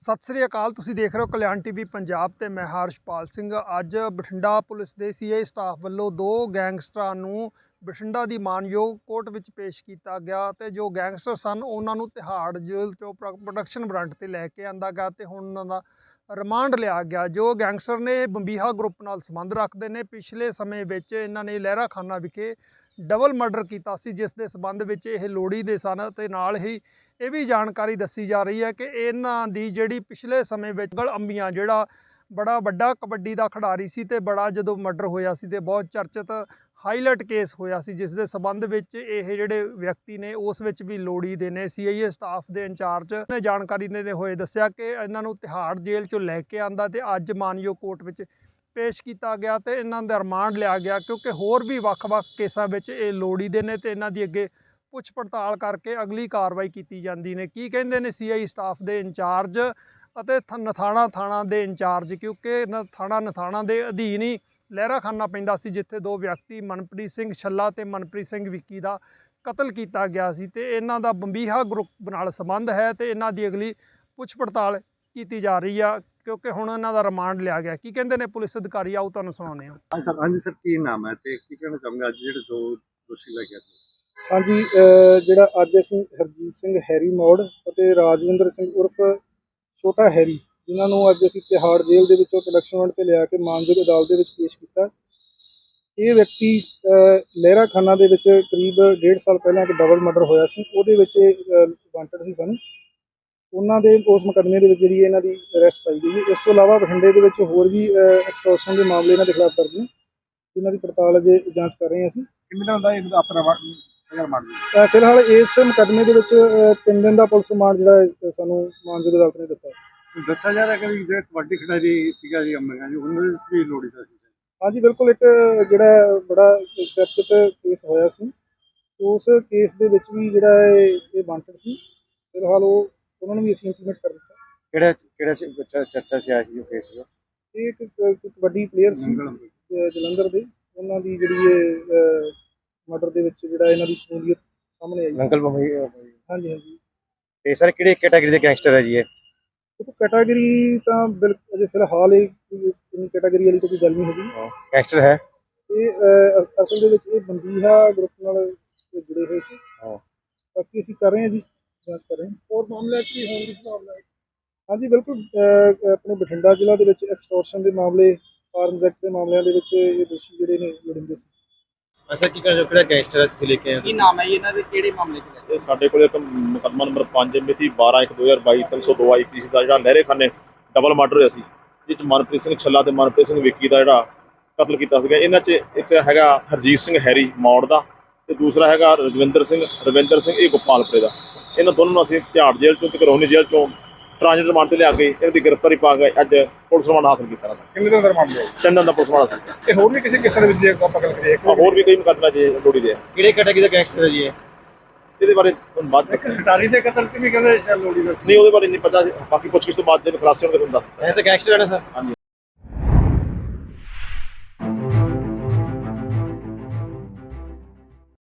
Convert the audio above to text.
ਸਤਿ ਸ੍ਰੀ ਅਕਾਲ, ਤੁਸੀਂ ਦੇਖ ਰਹੇ ਹੋ ਕਲਿਆਣ ਟੀਵੀ ਪੰਜਾਬ ਤੇ ਮੈਂ ਹਰਸ਼ਪਾਲ ਸਿੰਘ। ਅੱਜ ਬਠਿੰਡਾ ਪੁਲਿਸ ਦੇ ਸੀਆਈ ਸਟਾਫ ਵੱਲੋਂ ਦੋ ਗੈਂਗਸਟਰਾਂ ਨੂੰ ਬਠਿੰਡਾ ਦੀ ਮਾਨਯੋਗ ਕੋਰਟ ਵਿੱਚ ਪੇਸ਼ ਕੀਤਾ ਗਿਆ ਤੇ ਜੋ ਗੈਂਗਸਟਰ ਸਨ, ਉਹਨਾਂ ਨੂੰ ਤਿਹਾੜ ਜੇਲ੍ਹ ਚੋਂ ਪ੍ਰੋ- ਪ੍ਰੋਡਕਸ਼ਨ ਵਾਰੰਟ ਤੇ ਲੈ ਕੇ ਆਂਦਾ ਗਿਆ ਤੇ ਹੁਣ ਉਹਨਾਂ ਦਾ ਰਿਮਾਂਡ ਲਿਆ ਗਿਆ। ਜੋ ਗੈਂਗਸਟਰ ਨੇ ਬੰਬੀਹਾ ਗਰੁੱਪ ਨਾਲ ਸੰਬੰਧ ਰੱਖਦੇ ਨੇ, ਪਿਛਲੇ ਸਮੇਂ ਵਿੱਚ ਇਹਨਾਂ ਨੇ ਲਹਿਰਾ ਖਾਨਾ ਵਿਖੇ ਡਬਲ ਮਰਡਰ ਕੀਤਾ ਸੀ, ਜਿਸ ਦੇ ਸਬੰਧ ਵਿੱਚ ਇਹ ਲੋੜੀ ਦੇ ਸਨ ਤੇ ਨਾਲ ਹੀ ਇਹ ਵੀ ਜਾਣਕਾਰੀ ਦੱਸੀ ਜਾ ਰਹੀ ਹੈ ਕਿ ਇਹਨਾਂ ਦੀ ਜਿਹੜੀ ਪਿਛਲੇ ਸਮੇਂ ਵਿੱਚ ਗਲ ਅੰਬੀਆਂ, ਜਿਹੜਾ ਬੜਾ ਵੱਡਾ ਕਬੱਡੀ ਦਾ ਖਿਡਾਰੀ ਸੀ ਤੇ ਬੜਾ ਜਦੋਂ ਮਰਡਰ ਹੋਇਆ ਸੀ ਤੇ ਬਹੁਤ ਚਰਚਿਤ ਹਾਈਲਾਈਟ ਕੇਸ ਹੋਇਆ ਸੀ, ਜਿਸ ਦੇ ਸਬੰਧ ਵਿੱਚ ਇਹ ਜਿਹੜੇ ਵਿਅਕਤੀ ਨੇ, ਉਸ ਵਿੱਚ ਵੀ ਲੋੜੀ ਦੇ ਨੇ ਸੀਆਈਏ ਸਟਾਫ ਦੇ ਇੰਚਾਰਜ ਨੇ ਜਾਣਕਾਰੀ ਦਿੰਦੇ ਹੋਏ ਦੱਸਿਆ ਕਿ ਇਹਨਾਂ ਨੂੰ ਤਿਹਾੜ ਜੇਲ੍ਹ ਚੋਂ ਲੈ ਕੇ ਆਂਦਾ ਤੇ ਅੱਜ ਮਾਨਯੋਗ ਕੋਰਟ ਵਿੱਚ ਪੇਸ਼ ਕੀਤਾ ਗਿਆ ਤੇ ਇਹਨਾਂ ਦਾ ਰਿਮਾਂਡ ਲਿਆ ਗਿਆ, ਕਿਉਂਕਿ ਹੋਰ ਵੀ ਵੱਖ-ਵੱਖ ਕੇਸਾਂ ਵਿੱਚ ਇਹ ਲੋੜੀ ਦੇ ਨੇ ਤੇ ਇਹਨਾਂ ਦੀ ਅੱਗੇ ਪੁੱਛ ਪੜਤਾਲ ਕਰਕੇ ਅਗਲੀ ਕਾਰਵਾਈ ਕੀਤੀ ਜਾਂਦੀ ਨੇ। ਕੀ ਕਹਿੰਦੇ ਨੇ ਸੀਆਈ ਸਟਾਫ ਦੇ ਇੰਚਾਰਜ ਅਤੇ ਥ- ਨਥਾਣਾ ਥਾਣਾ ਦੇ ਇੰਚਾਰਜ? ਕਿਉਂਕਿ ਨ- ਥਾਣਾ, ਨਥਾਣਾ ਦੇ ਅਧੀਨ ਹੀ ਲਹਿਰਾ ਖਾਨਾ ਪੈਂਦਾ ਸੀ ਜਿੱਥੇ ਦੋ ਵਿਅਕਤੀ ਮਨਪ੍ਰੀਤ ਸਿੰਘ ਛੱਲਾ ਤੇ ਮਨਪ੍ਰੀਤ ਸਿੰਘ ਵਿੱਕੀ ਦਾ ਕਤਲ ਕੀਤਾ ਗਿਆ ਸੀ ਤੇ ਇਹਨਾਂ ਦਾ ਬੰਬੀਹਾ ਗਰੁੱਪ ਨਾਲ ਸੰਬੰਧ ਹੈ ਤੇ ਇਹਨਾਂ ਦੀ ਅਗਲੀ ਪੁੱਛ ਪੜਤਾਲ ਕੀਤੀ ਜਾ ਰਹੀ ਆ ਕਿਉਂਕਿ ਹੁਣ ਇਹਨਾਂ ਦਾ ਰਿਮਾਂਡ ਲਿਆ ਗਿਆ। ਕੀ ਕਹਿੰਦੇ ਨੇ ਪੁਲਿਸ ਅਧਿਕਾਰੀ? ਆਓ ਤੁਹਾਨੂੰ ਸੁਣਾਉਂਦੇ ਹਾਂ। ਹਾਂਜੀ ਸਰ ਹਾਂਜੀ ਸਰ ਕੀ ਨਾਮ ਹੈ ਤੇ ਕੀ ਕਹਿਣਾ ਚਾਹੁੰਦੇ ਅੱਜ ਜਿਹੜੇ ਦੋ ਦੋਸ਼ੀ ਲੈ ਕੇ ਆਏ ਤੁਸੀਂ? ਹਾਂਜੀ ਜਿਹੜਾ ਅੱਜ ਅਸੀਂ ਹਰਜੀਤ ਸਿੰਘ ਹੈਰੀ ਮੋੜ ਅਤੇ ਰਾਜਵਿੰਦਰ ਸਿੰਘ ਉਰਫ ਛੋਟਾ ਹੈਰੀ ਜਿਨ੍ਹਾਂ ਨੂੰ ਅੱਜ ਅਸੀਂ ਤਿਹਾੜ ਜੇਲ੍ਹ ਦੇ ਵਿੱਚੋਂ ਪ੍ਰੋਡਕਸ਼ਨ ਵਾਰੰਟ ਤੇ ਲਿਆ ਕੇ ਮਾਨਯੋਗ ਅਦਾਲਤ ਦੇ ਵਿੱਚ ਪੇਸ਼ ਕੀਤਾ। ਇਹ ਵਿਅਕਤੀ ਲਹਿਰਾ ਖਾਨਾ ਦੇ ਵਿੱਚ ਕਰੀਬ 1.5 ਸਾਲ ਪਹਿਲਾਂ ਇੱਕ ਡਬਲ ਮਰਡਰ ਹੋਇਆ ਸੀ। ਉਹਦੇ ਵਿੱਚ ਵਾਂਟਡ ਸੀ ਸਾਨੂੰ। ਉਹਨਾਂ ਦੇ ਉਸ ਮੁਕੱਦਮੇ ਦੇ ਵਿੱਚ ਜਿਹੜੀ ਇਹਨਾਂ ਦੀ ਅਰੈਸਟ ਪਾਈ ਗਈ ਇਸ ਤੋਂ ਇਲਾਵਾ ਬਠਿੰਡੇ ਦੇ ਵਿੱਚ ਹੋਰ ਵੀ ਐਕਸਟੋਰਸ਼ਨ ਦੇ ਮਾਮਲੇ ਇਹਨਾਂ ਦੇ ਖਿਲਾਫ ਦਰਜ ਨੇ। ਜਿਨ੍ਹਾਂ ਦੀ ਪੜਤਾਲ ਅਜੇ ਜਾਂਚ ਕਰ ਰਹੇ ਹਾਂ ਅਸੀਂ। ਕਿੰਨੇ ਦਿਨ ਦਾ ਇਹ ਆਪਣਾ ਫਿਲਹਾਲ ਇਸ ਮੁਕੱਦਮੇ ਦੇ ਵਿੱਚ ਤਿੰਨ ਦਿਨ ਦਾ ਪੁਲਿਸ ਰਿਮਾਂਡ ਜਿਹੜਾ ਸਾਨੂੰ ਮਾਨਯੋਗ ਅਦਾਲਤ ਨੇ ਦਿੱਤਾ ਹੈ। ਦੱਸਿਆ ਜਾ ਰਿਹਾ ਕਿ ਵੀ ਜਿਹੜਾ ਕਬੱਡੀ ਖਿਡਾਰੀ ਸੀਗਾ ਜੀ ਅੰਮ੍ਰਿਤਾ ਜੀ ਉਹਨਾਂ ਨੂੰ ਵੀ ਲੋੜੀ ਦਾ ਸੀ? ਹਾਂਜੀ ਬਿਲਕੁਲ ਇੱਕ ਜਿਹੜਾ ਬੜਾ ਚਰਚਿਤ ਕੇਸ ਹੋਇਆ ਸੀ। ਉਸ ਕੇਸ ਦੇ ਵਿੱਚ ਵੀ ਜਿਹੜਾ ਹੈ ਇਹ ਵਾਂਟਡ ਸੀ। ਫਿਲਹਾਲ ਉਹ ਉਹਨਾਂ ਨੂੰ ਵੀ ਅਸੀਂ ਇੰਪਲੀਮੈਂਟ ਕਰ ਦਿੱਤਾ। ਕਿਹੜਾ ਕਿਹੜਾ ਚਰਚਾ ਸੀ ਆਇਆ ਸੀ ਜੋ ਕੇਸ ਸੀ ਇਹ ਇੱਕ ਕਬੱਡੀ ਪਲੇਅਰ ਸੀ ਜਲੰਧਰ ਦੇ। ਉਹਨਾਂ ਦੀ ਜਿਹੜੀ ਇਹ ਮਰਡਰ ਦੇ ਵਿੱਚ ਜਿਹੜਾ ਇਹਨਾਂ ਦੀ ਸ਼ਮੂਲੀਅਤ ਸਾਹਮਣੇ ਆਈ ਸੀ। ਨੰਗਲ ਬੰਬਈ ਹਾਂਜੀ ਹਾਂਜੀ। ਤੇ ਸਰ ਕਿਹੜੇ ਕੈਟਾਗਰੀ ਦੇ ਗੈਂਗਸਟਰ ਹੈ ਜੀ ਇਹ? ਦੇਖੋ ਕੈਟਾਗਰੀ ਤਾਂ ਬਿਲਕੁਲ ਅਜੇ ਫਿਲਹਾਲ ਇਹ ਕੋਈ ਕੈਟਾਗਰੀ ਵਾਲੀ ਤਾਂ ਕੋਈ ਗੱਲ ਨਹੀਂ ਹੈਗੀ। ਗੈਂਗਸਟਰ ਹੈ? ਇਹ ਅਹ, ਅਸਲ ਦੇ ਵਿੱਚ ਇਹ ਬੰਦੀਹਾ ਗਰੁੱਪ ਨਾਲ ਜੁੜੇ ਹੋਏ ਸੀ। ਹਾਂ। ਬਾਕੀ ਅਸੀਂ ਕਰ ਰਹੇ ਹਾਂ ਜੀ ਜਾਂਚ ਕਰ ਰਹੇ ਹਾਂ। ਹੋਰ ਮਾਮਲਾ ਕੀ ਹੋਣ ਦੀ ਸੰਭਾਵਨਾ ਹੈ? ਹਾਂਜੀ ਬਿਲਕੁਲ ਅਹ, ਆਪਣੇ ਬਠਿੰਡਾ ਜ਼ਿਲ੍ਹਾ ਦੇ ਵਿੱਚ ਐਕਸਟੋਰਸ਼ਨ ਦੇ ਮਾਮਲੇ ਆਰਮਜ਼ ਐਕਟ ਦੇ ਮਾਮਲਿਆਂ ਦੇ ਵਿੱਚ ਇਹ ਦੋਸ਼ੀ ਜਿਹੜੇ ਨੇ ਲੋੜਿੰਦੇ ਸੀ। ਅਸਰ ਕੀ ਕਰ ਕਿਹੜਾ ਗੈਂਗਸਟਰ ਹੈ ਤੁਸੀਂ ਲੈ ਕੇ ਆਏ ਕੀ ਨਾਮ ਹੈ ਜੀ ਇਹਨਾਂ ਦੇ? ਕਿਹੜੇ ਮਾਮਲੇ 'ਚ? ਹੈ ਇਹ ਸਾਡੇ ਕੋਲ ਇੱਕ ਮੁਕੱਦਮਾ ਨੰਬਰ 5 ਮਿਤੀ 12/1/2022 302 ਆਈਪੀਸੀ ਦਾ ਜਿਹੜਾ ਲਹਿਰੇ ਖਾਨੇ ਡਬਲ ਮਰਡਰ ਹੋਇਆ ਸੀ ਜਿਸ 'ਚ ਮਨਪ੍ਰੀਤ ਸਿੰਘ ਛੱਲਾ ਤੇ ਮਨਪ੍ਰੀਤ ਸਿੰਘ ਵਿੱਕੀ ਦਾ ਜਿਹੜਾ ਕਤਲ ਕੀਤਾ ਸੀਗਾ। ਇਹਨਾਂ 'ਚ ਇੱਕ ਹੈਗਾ ਹਰਜੀਤ ਸਿੰਘ ਹੈਰੀ ਮੌੜ ਦਾ ਤੇ ਦੂਸਰਾ ਹੈਗਾ ਰਜਵਿੰਦਰ ਸਿੰਘ ਰਵਿੰਦਰ ਸਿੰਘ ਇਹ ਗੋਪਾਲਪੁਰੇ ਦਾ। ਇਹਨਾਂ ਦੋਨਾਂ ਨੂੰ ਅਸੀਂ ਤਿਹਾੜ ਜੇਲ੍ਹ ਚੋਂ ਤੇ ਕਰੋਨੀ ਜੇਲ੍ਹ ਚੋਂ ਟ੍ਰਾਂਜਿਟ ਰਿਮਾਂਡ ਤੇ ਲਿਆ ਕੇ ਇਹਨਾਂ ਦੀ ਗ੍ਰਿਫਤਾਰੀ ਪਾ ਕੇ ਅੱਜ ਪੁਲਿਸ ਰਿਮਾਂਡ ਹਾਸਲ ਕੀਤਾ ਇਹਨਾਂ ਦਾ। ਕਿੰਨੇ ਦਿਨ ਦਾ ਮਾਮਲਾ ਹੈ? ਤਿੰਨ ਦਿਨ ਦਾ ਪੁਲਿਸ ਰਿਮਾਂਡ ਹਾਸਲ ਕੀਤਾ। ਤੇ ਹੋਰ ਵੀ ਕਿਸੇ ਕਿਸੇ ਦੇ ਵਿੱਚ ਜੇ ਆਪਾਂ ਗੱਲ ਕਰੀਏ ਆਹ ਹੋਰ ਵੀ ਕਈ ਮੁਕੱਦਮੇ ਜੇ ਲੋੜੀ ਦੇ ਆ। ਕਿਹੜੇ ਕੈਟਾਗਰੀ ਦਾ ਗੈਂਗਸਟਰ ਹੈ ਜੀ ਇਹ? ਇਹਦੇ ਬਾਰੇ ਤੁਹਾਨੂੰ ਬਾਅਦ 'ਚ ਹਾਂ। ਖਿਡਾਰੀ ਦੇ ਕਤਲ ਤੇ ਵੀ ਕਹਿੰਦੇ ਲੋੜੀ ਦਾ ਨਹੀਂ ਉਹਦੇ ਬਾਰੇ ਨਹੀਂ ਪਤਾ ਸੀ। ਬਾਕੀ ਪੁੱਛ ਗਿੱਛ ਤੋਂ ਬਾਅਦ ਜਿਹੜੇ ਖੁਲਾਸੇ ਹੋਣਗੇ ਤੁਹਾਨੂੰ ਦੱਸ ਇਹ ਤਾਂ ਗੈਂਗਸਟਰ ਹੈ ਨਾ ਸਰ। ਹਾਂਜੀ।